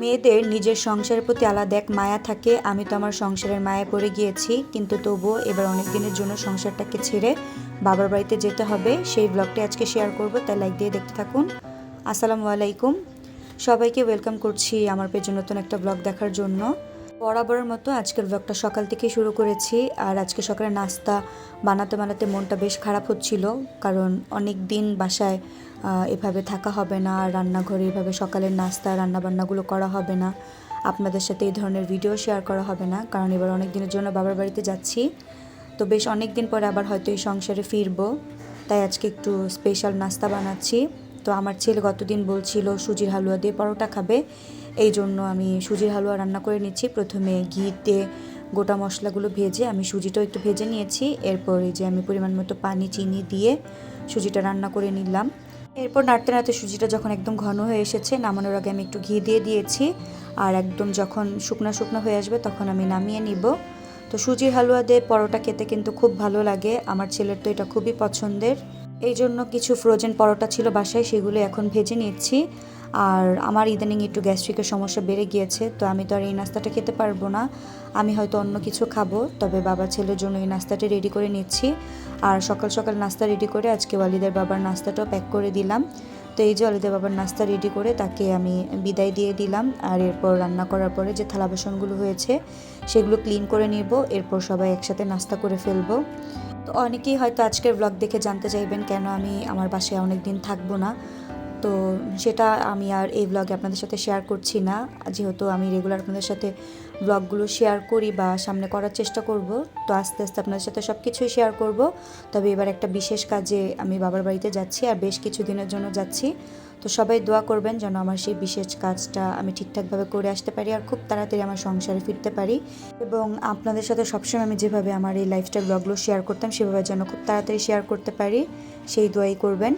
মেয়েদের নিজের সংসারের প্রতি আলাদা এক মায়া থাকে। আমি তো আমার সংসারের মায়া পড়ে গিয়েছি, কিন্তু তবুও এবার অনেক দিনের জন্য সংসারটাকে ছেড়ে বাবার বাড়িতে যেতে হবে। সেই ব্লগটি আজকে শেয়ার করব, তাই লাইক দিয়ে দেখতে থাকুন। আসসালামু আলাইকুম। সবাইকে ওয়েলকাম করছি আমার পেজে নতুন একটা ব্লগ দেখার জন্য। বরাবরের মতো আজকের ব্লগটা সকাল থেকে শুরু করেছি। আর আজকে সকালে নাস্তা বানাতে বানাতে মনটা বেশ খারাপ হচ্ছিল, কারণ অনেক দিন বাসায় এভাবে থাকা হবে না, আর রান্নাঘরে এভাবে সকালের নাস্তা, রান্নাবান্নাগুলো করা হবে না। আপনাদের সাথে এই ধরনের ভিডিও শেয়ার করা হবে না, কারণ এবার অনেক দিনের জন্য বাবার বাড়িতে যাচ্ছি। তো বেশ অনেক দিন পরে আবার হয়তো এই সংসারে ফিরবো, তাই আজকে একটু স্পেশাল নাস্তা বানাচ্ছি। তো আমার ছেলে গতদিন বলছিল, সুজির হালুয়া দিয়ে পরোটা খাবে। এই জন্য আমি সুজির হালুয়া রান্না করে নিচ্ছি। প্রথমে ঘিতে গোটা মশলাগুলো ভেজে আমি সুজিটাও একটু ভেজে নিয়েছি। এরপর এই যে আমি পরিমাণ মতো পানি, চিনি দিয়ে সুজিটা রান্না করে নিলাম। এরপর নাড়তে নাড়তে সুজিটা যখন একদম ঘন হয়ে এসেছে, নামানোর আগে আমি একটু ঘি দিয়ে দিয়েছি। আর একদম যখন শুকনো শুকনো হয়ে আসবে তখন আমি নামিয়ে নিব। তো সুজির হালুয়া দিয়ে পরোটা খেতে কিন্তু খুব ভালো লাগে। আমার ছেলের তো এটা খুবই পছন্দের। এই জন্য কিছু ফ্রোজেন পরোটা ছিল বাসায়, সেগুলো এখন ভেজে নিচ্ছি। আর আমার ইদানিং একটু গ্যাস্ট্রিকের সমস্যা বেড়ে গিয়েছে, তো আমি তো আর এই নাস্তাটা খেতে পারব না। আমি হয়তো অন্য কিছু খাব, তবে বাবা ছেলের জন্য এই নাস্তাটা রেডি করে নিচ্ছি। আর সকাল সকাল নাস্তা রেডি করে আজকে ওয়ালিদের বাবার নাস্তাটাও প্যাক করে দিলাম। তো এই যে ওয়ালিদের বাবার নাস্তা রেডি করে তাকে আমি বিদায় দিয়ে দিলাম। আর এরপর রান্না করার পরে যে থালা বাসনগুলো হয়েছে, সেগুলো ক্লিন করে নিব, এরপর সবাই একসাথে নাস্তা করে ফেলব। তো অনেকেই হয়তো আজকের ব্লগ দেখে জানতে চাইবেন, কেন আমি আমার বাসায় অনেক দিন থাকব না? তো সেটা আমি আর এই ব্লগে আপনাদের সাথে শেয়ার করছি না। যেহেতু আমি রেগুলার আপনাদের সাথে ব্লগগুলো শেয়ার করি বা সামনে করার চেষ্টা করব, তো আস্তে আস্তে আপনাদের সাথে সব কিছুই শেয়ার করব। তবে এবার একটা বিশেষ কাজে আমি বাবার বাড়িতে যাচ্ছি আর বেশ কিছু দিনের জন্য যাচ্ছি। তো সবাই দোয়া করবেন যেন আমার সেই বিশেষ কাজটা আমি ঠিকঠাকভাবে করে আসতে পারি আর খুব তাড়াতাড়ি আমার সংসারে ফিরতে পারি। এবং আপনাদের সাথে সবসময় আমি যেভাবে আমার এই লাইফস্টাইল ব্লগগুলো শেয়ার করতাম, সেভাবে যেন খুব তাড়াতাড়ি শেয়ার করতে পারি, সেই দোয়াই করবেন।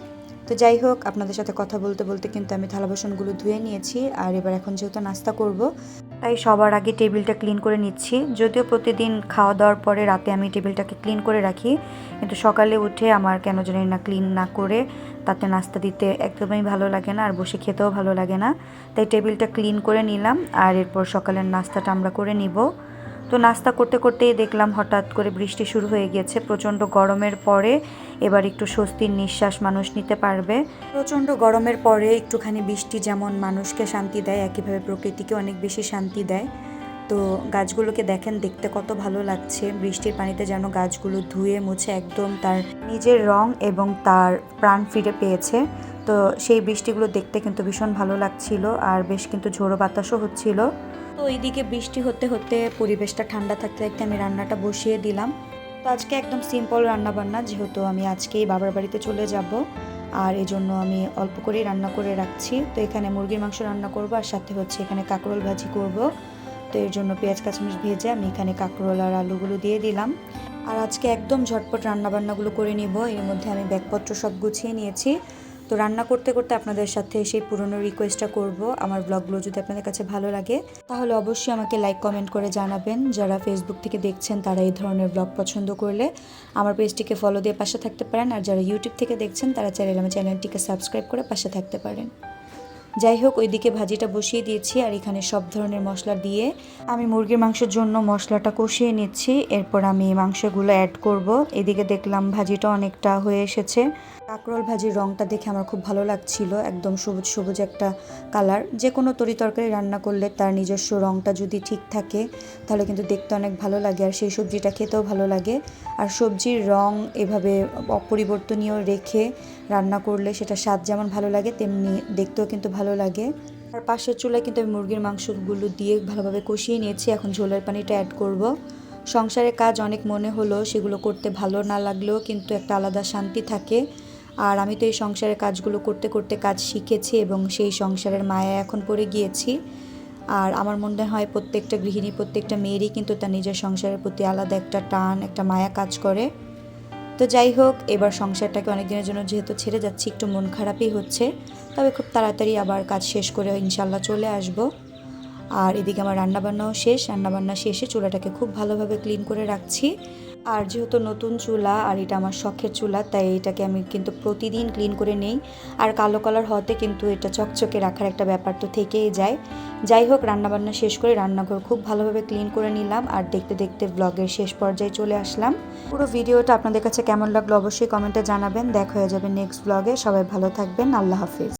তো যাই হোক, আপনাদের সাথে কথা বলতে বলতে কিন্তু আমি থালা বাসনগুলো ধুয়ে নিয়েছি, আর এবার এখন যেহেতু নাস্তা করব, তাই সবার আগে টেবিলটা ক্লিন করে নিচ্ছি। যদিও প্রতিদিন খাওয়া দাওয়ার পরে রাতে আমি টেবিলটাকে ক্লিন করে রাখি, কিন্তু সকালে উঠে আমার কেন জানি না ক্লিন না করে তাতে নাস্তা দিতে একদমই ভালো লাগে না, আর বসে খেতেও ভালো লাগে না। তাই টেবিলটা ক্লিন করে নিলাম, আর এরপর সকালের নাস্তাটা আমরা করে নিব। তো নাস্তা করতে করতেই দেখলাম হঠাৎ করে বৃষ্টি শুরু হয়ে গিয়েছে প্রচণ্ড গরমের পরে এবার একটু স্বস্তির নিঃশ্বাস মানুষ নিতে পারবে। প্রচণ্ড গরমের পরে একটুখানি বৃষ্টি যেমন মানুষকে শান্তি দেয়, একইভাবে প্রকৃতিকে অনেক বেশি শান্তি দেয়। তো গাছগুলোকে দেখেন, দেখতে কত ভালো লাগছে। বৃষ্টির পানিতে যেন গাছগুলো ধুয়ে মুছে একদম তার নিজের রং এবং তার প্রাণ ফিরে পেয়েছে। তো সেই বৃষ্টিগুলো দেখতে কিন্তু ভীষণ ভালো লাগছিল আর বেশ কিন্তু ঝোড়ো বাতাসও হচ্ছিল। তো এইদিকে বৃষ্টি হতে হতে পরিবেশটা ঠান্ডা থাকতে থাকতে আমি রান্নাটা বসিয়ে দিলাম। তো আজকে একদম সিম্পল রান্না বান্না যেহেতু আমি আজকেই বাবার বাড়িতে চলে যাব আর এই জন্য আমি অল্প করেই রান্না করে রাখছি। তো এখানে মুরগির মাংস রান্না করব আর সাথে হচ্ছে এখানে কাঁকরোল ভাজি করব। তো এর জন্য পেঁয়াজ, কাঁচামরিচ ভেজে আমি এখানে কাঁকরোল আর আলুগুলো দিয়ে দিলাম। আর আজকে একদম ঝটপট রান্নাবান্নাগুলো করে নিব। এর মধ্যে আমি ব্যাগপত্র সব গুছিয়ে নিয়েছি। তো রান্না করতে করতে আপনাদের সাথে সেই পুরনো রিকোয়েস্টটা করব। আমার ব্লগগুলো যদি আপনাদের কাছে ভালো লাগে, তাহলে অবশ্যই আমাকে লাইক কমেন্ট করে জানাবেন। যারা ফেসবুক থেকে দেখছেন, তারা এই ধরনের ব্লগ পছন্দ করলে আমার পেজটিকে ফলো দিয়ে পাশে থাকতে পারেন। আর যারা ইউটিউব থেকে দেখছেন, তারা চাইলে আমার চ্যানেলটিকে সাবস্ক্রাইব করে পাশে থাকতে পারেন। যাই হোক, ওইদিকে ভাজিটা বসিয়ে দিয়েছি আর এখানে সব ধরনের মশলা দিয়ে আমি মুরগির মাংসের জন্য মশলাটা কষিয়ে নিচ্ছি। এরপর আমি মাংসগুলো অ্যাড করব। এদিকে দেখলাম ভাজিটা অনেকটা হয়ে এসেছে। কাঁকরোল ভাজির রঙটা দেখে আমার খুব ভালো লাগছিল, একদম সবুজ সবুজ একটা কালার যে কোনো তরি তরকারি রান্না করলে তার নিজস্ব রঙটা যদি ঠিক থাকে, তাহলে কিন্তু দেখতে অনেক ভালো লাগে আর সেই সবজিটা খেতেও ভালো লাগে। আর সবজির রং এভাবে অপরিবর্তনীয় রেখে রান্না করলে সেটা স্বাদ যেমন ভালো লাগে, তেমনি দেখতেও কিন্তু ভালো লাগে। আর পাশের চুলায় কিন্তু আমি মুরগির মাংসগুলো দিয়ে ভালোভাবে কষিয়ে নিয়েছি, এখন ঝোলের পানিটা অ্যাড করব। সংসারের কাজ অনেক মনে হলো সেগুলো করতে ভালো না লাগলেও কিন্তু একটা আলাদা শান্তি থাকে। আর আমি তো এই সংসারের কাজগুলো করতে করতে কাজ শিখেছি এবং সেই সংসারের মায়া এখন পড়ে গিয়েছি। আর আমার মনে হয় প্রত্যেকটা গৃহিণী, প্রত্যেকটা মেয়েরই কিন্তু তার নিজের সংসারের প্রতি আলাদা একটা টান, একটা মায়া কাজ করে। তো যাই হোক, এবার সংসারটাকে অনেক দিনের জন্য যেহেতু ছেড়ে যাচ্ছি, একটু মন খারাপই হচ্ছে। তবে খুব তাড়াতাড়ি আবার কাজ শেষ করে ইনশাল্লাহ চলে আসব। আর এদিকে আমার রান্নাবান্নাও শেষ। রান্নাবান্না শেষে চুলাটাকে খুব ভালোভাবে ক্লিন করে রাখছি। আর যেহেতু নতুন চুলা আর এটা আমার শখের চুলা, তাই এটাকে আমি কিন্তু প্রতিদিন ক্লিন করে নেই। আর কালো কালার হতে কিন্তু এটা চকচকে রাখার একটা ব্যাপার তো থেকেই যায়। যাই হোক, রান্নাবান্না শেষ করে রান্নাঘর খুব ভালোভাবে ক্লিন করে নিলাম আর দেখতে দেখতে ব্লগের শেষ পর্যায়ে চলে আসলাম। পুরো ভিডিওটা আপনাদের কাছে কেমন লাগল অবশ্যই কমেন্টে জানাবেন। দেখা হয়ে যাবে নেক্সট ব্লগে সবাই ভালো থাকবেন। আল্লাহ হাফিজ।